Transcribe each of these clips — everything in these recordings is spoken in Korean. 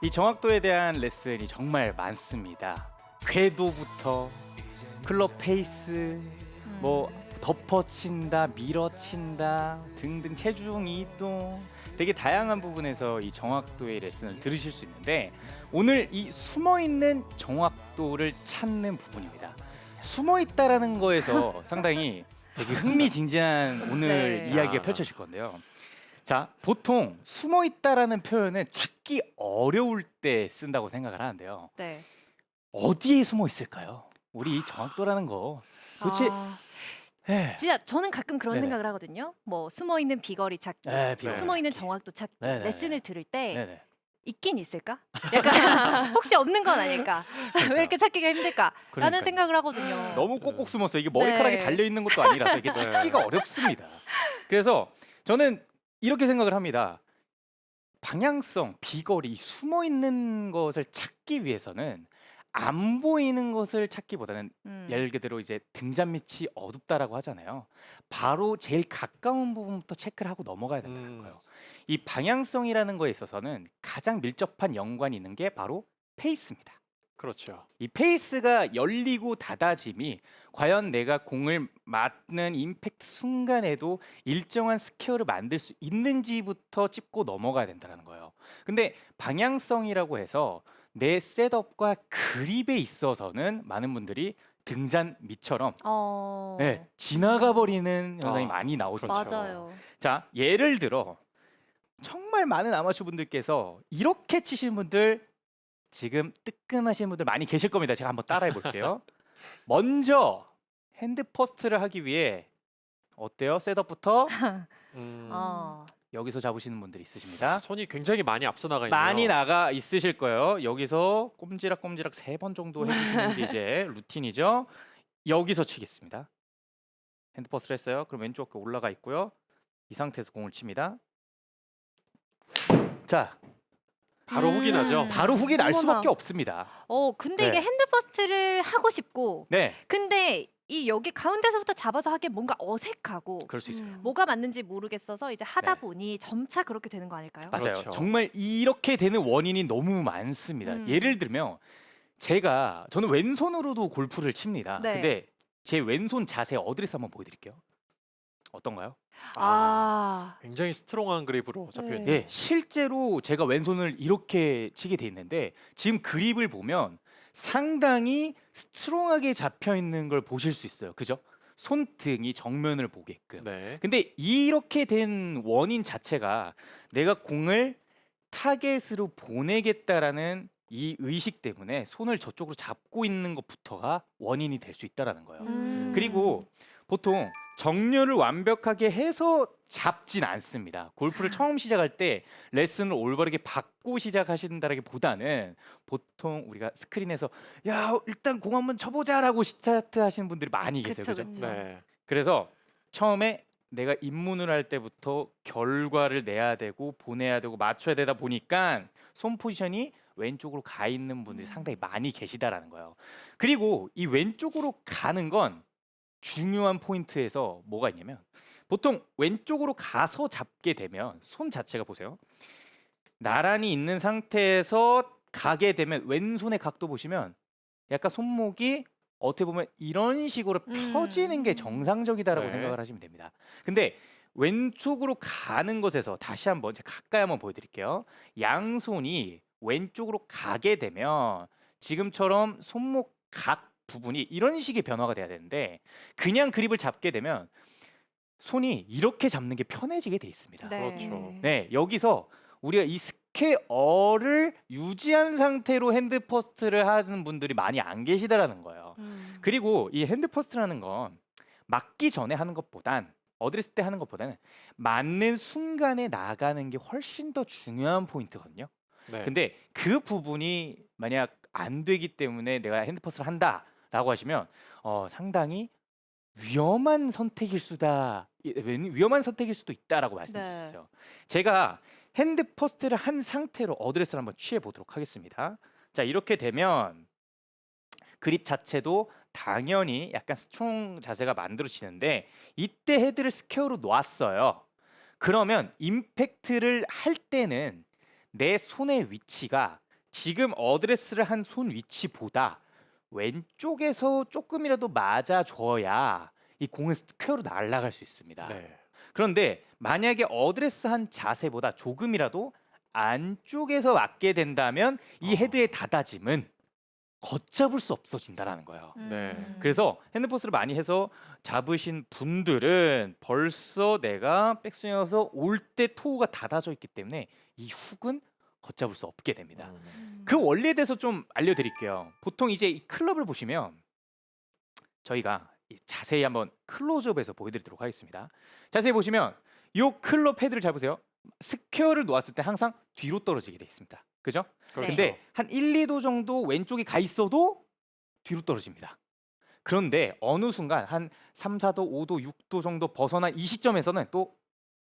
이 정확도에 대한 레슨이 정말 많습니다. 궤도부터 클럽 페이스, 음. 뭐 덮어친다, 밀어친다 등등 체중 이동 되게 다양한 부분에서 이 정확도의 레슨을 들으실 수 있는데 오늘 이 숨어 있는 정확도를 찾는 부분입니다. 숨어 있다라는 거에서 상당히 되게 흥미진진한 오늘 네. 이야기가 아. 펼쳐질 건데요. 자, 보통 숨어 있다라는 표현은 찾기 어려울 때 쓴다고 생각을 하는데요. 네. 어디에 숨어 있을까요? 우리 이 정확도라는 거 도대체 아, 예. 진짜 저는 가끔 그런 네네. 생각을 하거든요. 뭐 숨어 있는 비거리 찾기, 네, 비거리 숨어 있는 찾기. 정확도 찾기 네네네. 레슨을 들을 때 네네. 있긴 있을까? 약간 혹시 없는 건 아닐까? 왜 이렇게 찾기가 힘들까? 라는 그러니까요. 생각을 하거든요. 너무 꼭꼭 숨었어요. 이게 머리카락이 네. 달려 있는 것도 아니라서 이게 네. 찾기가 어렵습니다. 그래서 저는 이렇게 생각을 합니다. 방향성, 비거리, 숨어 있는 것을 찾기 위해서는 안 보이는 것을 찾기보다는 음. 예를 그대로 이제 등잔 밑이 어둡다라고 하잖아요. 바로 제일 가까운 부분부터 체크를 하고 넘어가야 된다는 음. 거예요. 이 방향성이라는 거에 있어서는 가장 밀접한 연관이 있는 게 바로 페이스입니다. 그렇죠. 이 페이스가 열리고 닫아짐이 과연 내가 공을 맞는 임팩트 순간에도 일정한 스퀘어를 만들 수 있는지부터 짚고 넘어가야 된다는 거예요. 근데 방향성이라고 해서 내 셋업과 그립에 있어서는 많은 분들이 등잔 밑처럼 어. 네, 지나가 버리는 현상이 아, 많이 나오죠. 그렇죠. 맞아요. 자, 예를 들어 정말 많은 아마추어 분들께서 이렇게 치시는 분들 지금 뜨끔하시는 분들 많이 계실 겁니다. 제가 한번 따라해 볼게요. 먼저 핸드 퍼스트를 하기 위해 어때요? 셋업부터 음, 어. 여기서 잡으시는 분들 있으십니다. 손이 굉장히 많이 앞서 나가 있네요. 많이 나가 있으실 거예요. 여기서 꼼지락 꼼지락 세 번 정도 해주시는 게 이제 루틴이죠. 여기서 치겠습니다. 핸드 퍼스를 했어요. 그럼 왼쪽 어깨 올라가 있고요. 이 상태에서 공을 칩니다. 자, 바로 훅이 나죠. 음. 바로 훅이 날 어머나. 수밖에 없습니다. 어, 근데 네. 이게 핸드 퍼스트를 하고 싶고 네, 근데 이 여기 가운데서부터 잡아서 하기엔 뭔가 어색하고 그럴 수 있어요. 뭐가 맞는지 모르겠어서 이제 하다 네. 보니 점차 그렇게 되는 거 아닐까요? 맞아요. 그렇죠. 정말 이렇게 되는 원인이 너무 많습니다. 음. 예를 들면 제가 저는 왼손으로도 골프를 칩니다. 네. 근데 제 왼손 자세 어드레스 한번 보여드릴게요. 어떤가요? 아. 굉장히 스트롱한 그립으로 잡혀 네. 있네요. 예, 실제로 제가 왼손을 이렇게 치게 돼 있는데 지금 그립을 보면 상당히 스트롱하게 잡혀 있는 걸 보실 수 있어요. 그죠? 손등이 정면을 보게끔. 네. 근데 이렇게 된 원인 자체가 내가 공을 타겟으로 보내겠다라는 이 의식 때문에 손을 저쪽으로 잡고 있는 것부터가 원인이 될 수 있다라는 거예요. 음. 그리고 보통 정렬을 완벽하게 해서 잡진 않습니다. 골프를 처음 시작할 때 레슨을 올바르게 받고 시작하신다라기보다는 보통 우리가 스크린에서 야 일단 공 한번 쳐보자라고 스타트 하시는 분들이 많이 계세요. 그쵸, 그죠? 그쵸. 네. 그래서 처음에 내가 입문을 할 때부터 결과를 내야 되고 보내야 되고 맞춰야 되다 보니까 손 포지션이 왼쪽으로 가 있는 분들이 음. 상당히 많이 계시다라는 거예요. 그리고 이 왼쪽으로 가는 건 중요한 포인트에서 뭐가 있냐면 보통 왼쪽으로 가서 잡게 되면 손 자체가 보세요. 나란히 있는 상태에서 가게 되면 왼손의 각도 보시면 약간 손목이 어떻게 보면 이런 식으로 음. 펴지는 게 정상적이다라고 네. 생각을 하시면 됩니다. 근데 왼쪽으로 가는 것에서 다시 한번 제가 가까이 한번 보여드릴게요. 양손이 왼쪽으로 가게 되면 지금처럼 손목 각 부분이 이런 식의 변화가 돼야 되는데 그냥 그립을 잡게 되면 손이 이렇게 잡는 게 편해지게 돼 있습니다. 네. 그렇죠. 네, 여기서 우리가 이 스퀘어를 유지한 상태로 핸드 퍼스트를 하는 분들이 많이 안 계시다라는 거예요. 음. 그리고 이 핸드 퍼스트라는 건 맞기 전에 하는 것보단 어드레스 때 하는 것보다는 맞는 순간에 나가는 게 훨씬 더 중요한 포인트거든요. 네. 근데 그 부분이 만약 안 되기 때문에 내가 핸드 퍼스를 한다 라고 하시면 어, 상당히 위험한 선택일 수다 위- 위험한 선택일 수도 있다라고 말씀드렸어요. 제가 핸드 퍼스트를 한 상태로 어드레스를 한번 취해 보도록 하겠습니다. 자 이렇게 되면 그립 자체도 당연히 약간 스트롱 자세가 만들어지는데 이때 헤드를 스퀘어로 놓았어요. 그러면 임팩트를 할 때는 내 손의 위치가 지금 어드레스를 한 손 위치보다 왼쪽에서 조금이라도 맞아줘야 이 공은 스퀘어로 날아갈 수 있습니다. 네. 그런데 만약에 어드레스 한 자세보다 조금이라도 안쪽에서 맞게 된다면 이 어. 헤드의 다다짐은 걷잡을 수 없어진다라는 거예요. 네. 음. 그래서 핸드포스를 많이 해서 잡으신 분들은 벌써 내가 백스윙에서 올 때 토우가 닫아져 있기 때문에 이 훅은 걷잡을 수 없게 됩니다. 음. 음. 그 원리에 대해서 좀 알려드릴게요. 보통 이제 이 클럽을 보시면 저희가 이 자세히 한번 클로즈업해서 보여드리도록 하겠습니다. 자세히 보시면 이 클럽 헤드를 잘 보세요. 스퀘어를 놓았을 때 항상 뒤로 떨어지게 돼 있습니다. 그죠? 그렇죠. 근데 한 1, 2도 정도 왼쪽이 가 있어도 뒤로 떨어집니다. 그런데 어느 순간 한 3, 4도, 5도, 6도 정도 벗어난 이 시점에서는 또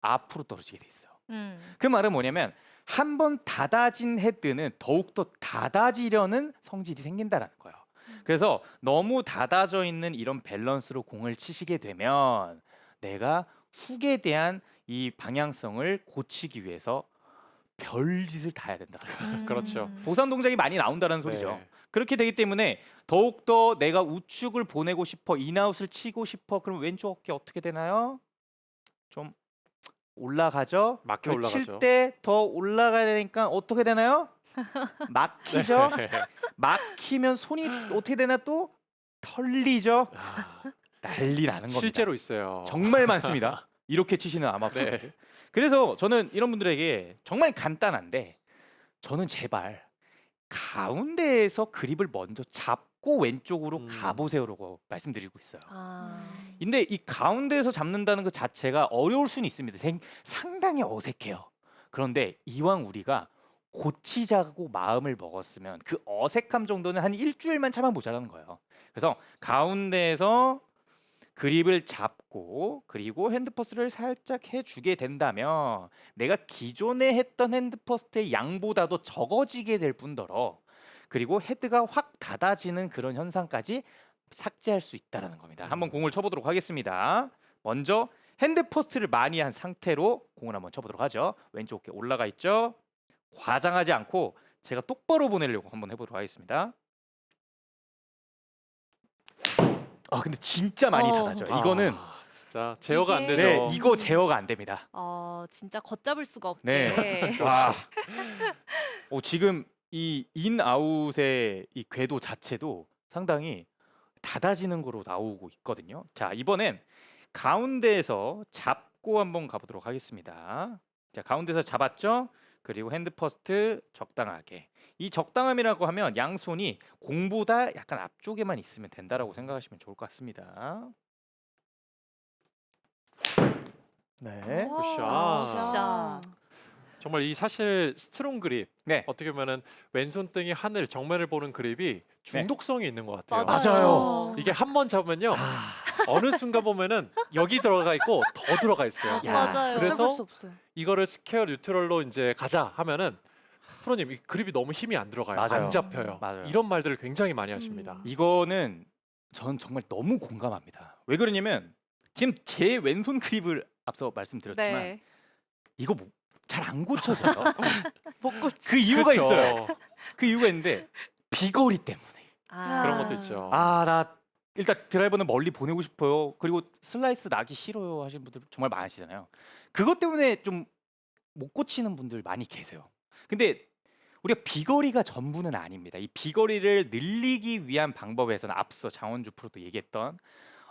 앞으로 떨어지게 돼 있어요. 음. 그 말은 뭐냐면 한 번 닫아진 헤드는 더욱더 닫아지려는 성질이 생긴다라는 거예요. 그래서 너무 닫아져 있는 이런 밸런스로 공을 치시게 되면 내가 훅에 대한 이 방향성을 고치기 위해서 별짓을 다 해야 된다. 음. 그렇죠. 보상 동작이 많이 나온다는 소리죠. 네. 그렇게 되기 때문에 더욱더 내가 우측을 보내고 싶어 인아웃을 치고 싶어 그럼 왼쪽 어깨 어떻게 되나요? 좀 올라가죠. 막혀 올라가죠. 칠때 더 올라가야 되니까 어떻게 되나요? 막히죠. 네. 막히면 손이 어떻게 되나 또 털리죠. 아, 난리 나는 겁니다. 실제로 있어요. 정말 많습니다. 이렇게 치시는 아마추어. 네. 그래서 저는 이런 분들에게 정말 간단한데 저는 제발 가운데에서 그립을 먼저 잡 고 왼쪽으로 음. 가보세요라고 말씀드리고 있어요. 아. 근데 이 가운데에서 잡는다는 것 자체가 어려울 수는 있습니다. 생- 상당히 어색해요. 그런데 이왕 우리가 고치자고 마음을 먹었으면 그 어색함 정도는 한 일주일만 참아 보자라는 거예요. 그래서 가운데에서 그립을 잡고 그리고 핸드퍼스를 살짝 해주게 된다면 내가 기존에 했던 핸드퍼스트의 양보다도 적어지게 될 뿐더러 그리고 헤드가 확 닫아지는 그런 현상까지 삭제할 수 있다라는 겁니다. 한번 공을 쳐보도록 하겠습니다. 먼저 핸드 포스트를 많이 한 상태로 공을 한번 쳐보도록 하죠. 왼쪽 어깨 올라가 있죠. 과장하지 않고 제가 똑바로 보내려고 한번 해보도록 하겠습니다. 아 근데 진짜 많이 어. 닫아져. 이거는 아, 진짜 제어가 안 이게- 되죠. 네 이거 제어가 안 됩니다. 어 진짜 걷잡을 수가 없게. 네. 와. 어, 지금 이 인아웃의 이 궤도 자체도 상당히 닫아지는 거로 나오고 있거든요. 자, 이번엔 가운데에서 잡고 한번 가보도록 하겠습니다. 자, 가운데서 잡았죠? 그리고 핸드 퍼스트 적당하게. 이 적당함이라고 하면 양손이 공보다 약간 앞쪽에만 있으면 된다라고 생각하시면 좋을 것 같습니다. 네. 굿샷. 굿샷. 정말 이 사실 스트롱 그립 네. 어떻게 보면은 왼손등이 하늘 정면을 보는 그립이 중독성이 있는 것 같아요. 맞아요. 이게 한 번 잡으면요 아, 어느 순간 보면은 여기 들어가 있고 더 들어가 있어요. 야, 맞아요. 그래서 수 없어요. 이거를 스퀘어 뉴트럴로 이제 가자 하면은 프로님 이 그립이 너무 힘이 안 들어가요. 맞아요. 안 잡혀요. 맞아요. 이런 말들을 굉장히 많이 하십니다. 음. 이거는 전 정말 너무 공감합니다. 왜 그러냐면 지금 제 왼손 그립을 앞서 말씀드렸지만 네. 이거 뭐 잘 안 고쳐져요. 못 고치. 그 이유가 그렇죠. 있어요. 그 이유가 있는데 비거리 때문에. 아. 그런 것도 있죠. 아 나 일단 드라이버는 멀리 보내고 싶어요. 그리고 슬라이스 나기 싫어요 하시는 분들 정말 많으시잖아요. 그것 때문에 좀 못 고치는 분들 많이 계세요. 근데 우리가 비거리가 전부는 아닙니다. 이 비거리를 늘리기 위한 방법에서는 앞서 장원주 프로도 얘기했던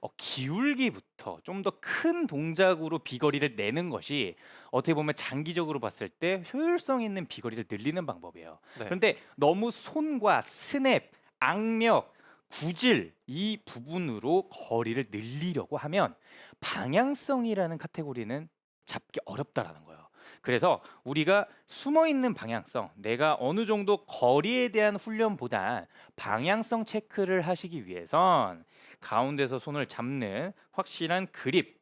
어, 기울기부터 좀 더 큰 동작으로 비거리를 내는 것이 어떻게 보면 장기적으로 봤을 때 효율성 있는 비거리를 늘리는 방법이에요. 네. 그런데 너무 손과 스냅, 악력, 구질 이 부분으로 거리를 늘리려고 하면 방향성이라는 카테고리는 잡기 어렵다라는 거예요. 그래서 우리가 숨어 있는 방향성, 내가 어느 정도 거리에 대한 훈련보다 방향성 체크를 하시기 위해선 가운데서 손을 잡는 확실한 그립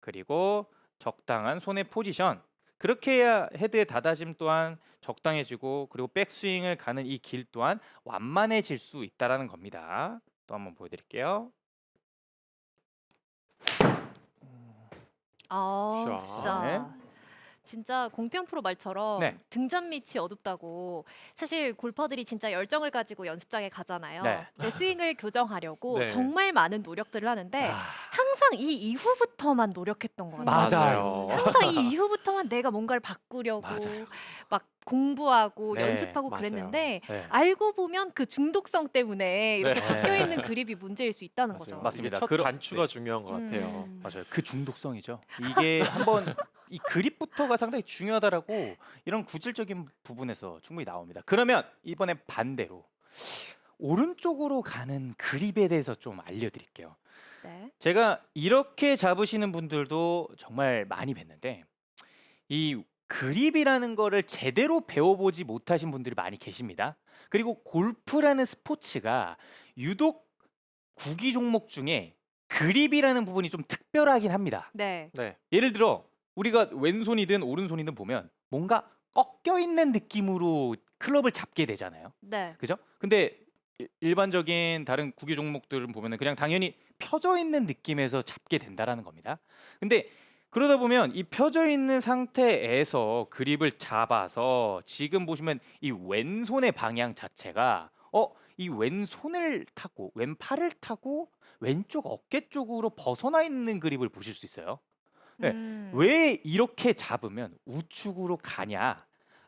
그리고 적당한 손의 포지션 그렇게 해야 헤드의 다다짐 또한 적당해지고 그리고 백스윙을 가는 이 길 또한 완만해질 수 있다라는 겁니다. 또 한번 보여드릴게요. 아, 굿샷. 굿샷. 네. 진짜 공태현 프로 말처럼 네. 등잔 밑이 어둡다고 사실 골퍼들이 진짜 열정을 가지고 연습장에 가잖아요. 네. 내 스윙을 교정하려고 네. 정말 많은 노력들을 하는데 아, 항상 이 이후부터만 노력했던 것 같아요. 맞아요. 항상 이 이후부터만 내가 뭔가를 바꾸려고 맞아요. 막 공부하고 네, 연습하고 맞아요. 그랬는데 네. 알고 보면 그 중독성 때문에 이렇게 네. 바뀌어 있는 그립이 문제일 수 있다는 맞아요. 거죠. 맞습니다. 첫 그러- 단추가 중요한 것 같아요. 음. 맞아요. 그 중독성이죠. 이게 한번 이 그립부터가 상당히 중요하다라고 이런 구질적인 부분에서 충분히 나옵니다. 그러면 이번에 반대로 오른쪽으로 가는 그립에 대해서 좀 알려드릴게요. 네. 제가 이렇게 잡으시는 분들도 정말 많이 뵀는데 이 그립이라는 거를 제대로 배워보지 못하신 분들이 많이 계십니다. 그리고 골프라는 스포츠가 유독 구기 종목 중에 그립이라는 부분이 좀 특별하긴 합니다. 네. 네. 예를 들어 우리가 왼손이든 오른손이든 보면 뭔가 꺾여 있는 느낌으로 클럽을 잡게 되잖아요. 네. 그죠? 근데 일- 일반적인 다른 구기 종목들은 보면은 그냥 당연히 펴져 있는 느낌에서 잡게 된다라는 겁니다. 근데 그러다 보면 이 펴져 있는 상태에서 그립을 잡아서 지금 보시면 이 왼손의 방향 자체가 어, 이 왼손을 타고 왼팔을 타고 왼쪽 어깨 쪽으로 벗어나 있는 그립을 보실 수 있어요. 네. 음. 왜 이렇게 잡으면 우측으로 가냐?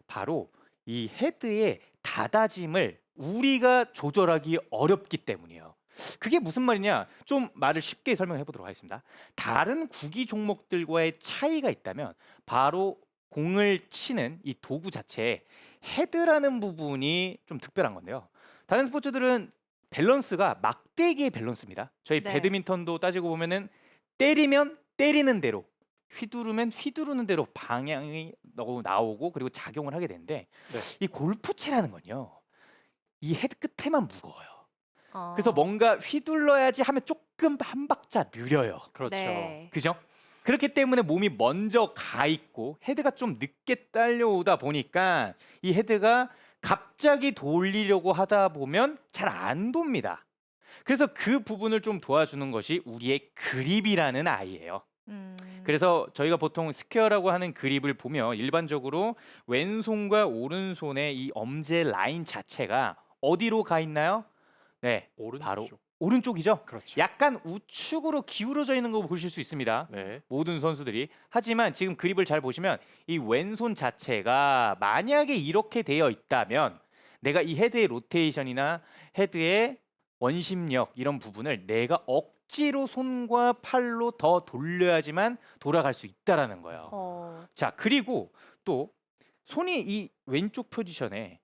바로 이 헤드의 닫아짐을 우리가 조절하기 어렵기 때문이에요. 그게 무슨 말이냐? 좀 말을 쉽게 설명해 보도록 하겠습니다. 다른 구기 종목들과의 차이가 있다면 바로 공을 치는 이 도구 자체에 헤드라는 부분이 좀 특별한 건데요. 다른 스포츠들은 밸런스가 막대기의 밸런스입니다. 저희 네. 배드민턴도 따지고 보면은 때리면 때리는 대로 휘두르면 휘두르는 대로 방향이 너- 나오고 그리고 작용을 하게 되는데 네. 이 골프채라는 건요 이 헤드 끝에만 무거워요. 어. 그래서 뭔가 휘둘러야지 하면 조금 한 박자 느려요. 그렇죠. 네. 그죠? 그렇기 때문에 몸이 먼저 가 있고 헤드가 좀 늦게 딸려오다 보니까 이 헤드가 갑자기 돌리려고 하다 보면 잘 안 돕니다. 그래서 그 부분을 좀 도와주는 것이 우리의 그립이라는 아이예요. 음. 그래서 저희가 보통 스퀘어라고 하는 그립을 보면 일반적으로 왼손과 오른손의 이 엄지 라인 자체가 어디로 가 있나요? 네, 오른쪽. 바로 오른쪽이죠. 그렇죠. 약간 우측으로 기울어져 있는 거 보실 수 있습니다. 네. 모든 선수들이 하지만 지금 그립을 잘 보시면 이 왼손 자체가 만약에 이렇게 되어 있다면 내가 이 헤드의 로테이션이나 헤드의 원심력 이런 부분을 내가 억지로 손과 팔로 더 돌려야지만 돌아갈 수 있다라는 거예요. 어. 자 그리고 또 손이 이 왼쪽 포지션에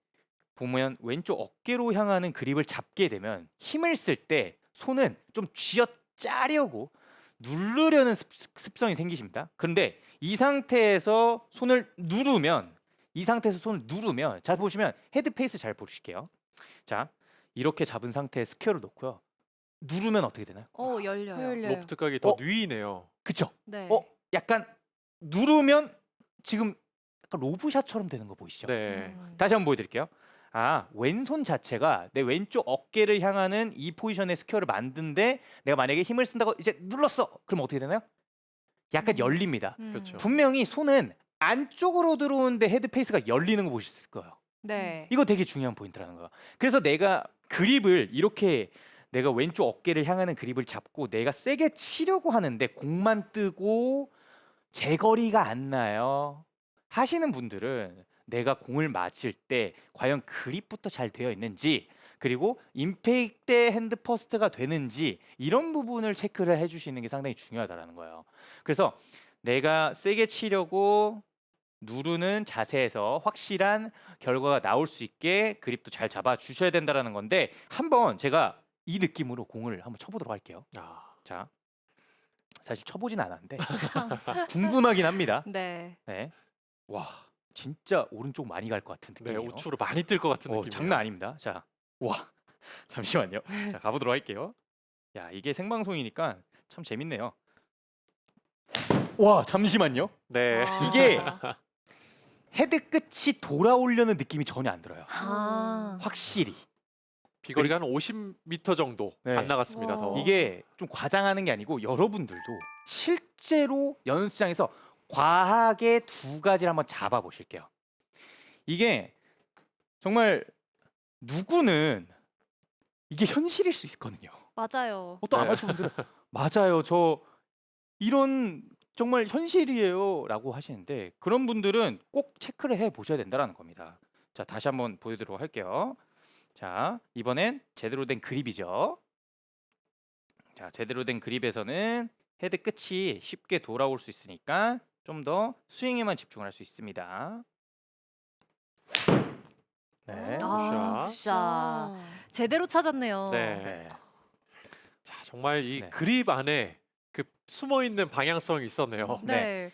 보면 왼쪽 어깨로 향하는 그립을 잡게 되면 힘을 쓸 때 손은 좀 쥐어 짜려고 누르려는 습, 습성이 생기십니다. 그런데 이 상태에서 손을 누르면 이 상태에서 손을 누르면 자 보시면 헤드 페이스 잘 보실게요. 자 이렇게 잡은 상태에 스퀘어를 놓고요. 누르면 어떻게 되나요? 어 열려요. 열려요. 로프트 각이 더 어? 누이네요. 그쵸? 네. 어 약간 누르면 지금 약간 로브샷처럼 되는 거 보이시죠? 네. 음. 다시 한번 보여드릴게요. 아 왼손 자체가 내 왼쪽 어깨를 향하는 이 포지션의 스퀘어를 만든데 내가 만약에 힘을 쓴다고 이제 눌렀어. 그럼 어떻게 되나요? 약간 음. 열립니다. 음. 그렇죠. 분명히 손은 안쪽으로 들어오는데 헤드 페이스가 열리는 거 보실 거예요. 네. 이거 되게 중요한 포인트라는 거야. 그래서 내가 그립을 이렇게 내가 왼쪽 어깨를 향하는 그립을 잡고 내가 세게 치려고 하는데 공만 뜨고 제거리가 안 나요. 하시는 분들은 내가 공을 맞을 때 과연 그립부터 잘 되어 있는지 그리고 임팩트 때 핸드 퍼스트가 되는지 이런 부분을 체크를 해주시는 게 상당히 중요하다라는 거예요. 그래서 내가 세게 치려고 누르는 자세에서 확실한 결과가 나올 수 있게 그립도 잘 잡아 주셔야 된다라는 건데 한번 제가 이 느낌으로 공을 한번 쳐보도록 할게요. 아, 자, 사실 쳐보진 않았는데 궁금하긴 합니다. 네. 네, 와 진짜 오른쪽 많이 갈 것 같은 네, 느낌이에요. 우측으로 많이 뜰 것 같은 어, 느낌. 장난 아닙니다. 자, 와 잠시만요. 자 가보도록 할게요. 야 이게 생방송이니까 참 재밌네요. 와 잠시만요. 네. 아. 이게 헤드 끝이 돌아오려는 느낌이 전혀 안 들어요. 아. 확실히 비거리가 한 50m 정도 네. 안 나갔습니다. 와. 더. 이게 좀 과장하는 게 아니고 여러분들도 실제로 연습장에서 과하게 두 가지를 한번 잡아 보실게요. 이게 정말 누구는 이게 현실일 수 있거든요. 맞아요. 어떤 네. 아마추어분들은 맞아요. 저 이런 정말 현실이에요라고 하시는데 그런 분들은 꼭 체크를 해 보셔야 된다라는 겁니다. 자, 다시 한번 보여 드리도록 할게요. 자, 이번엔 제대로 된 그립이죠. 자, 제대로 된 그립에서는 헤드 끝이 쉽게 돌아올 수 있으니까 좀 더 스윙에만 집중을 할 수 있습니다. 네. 아, 굿샷. 진짜 제대로 찾았네요. 네. 네. 자, 정말 이 네. 그립 안에 그 숨어 있는 방향성이 있었네요. 네.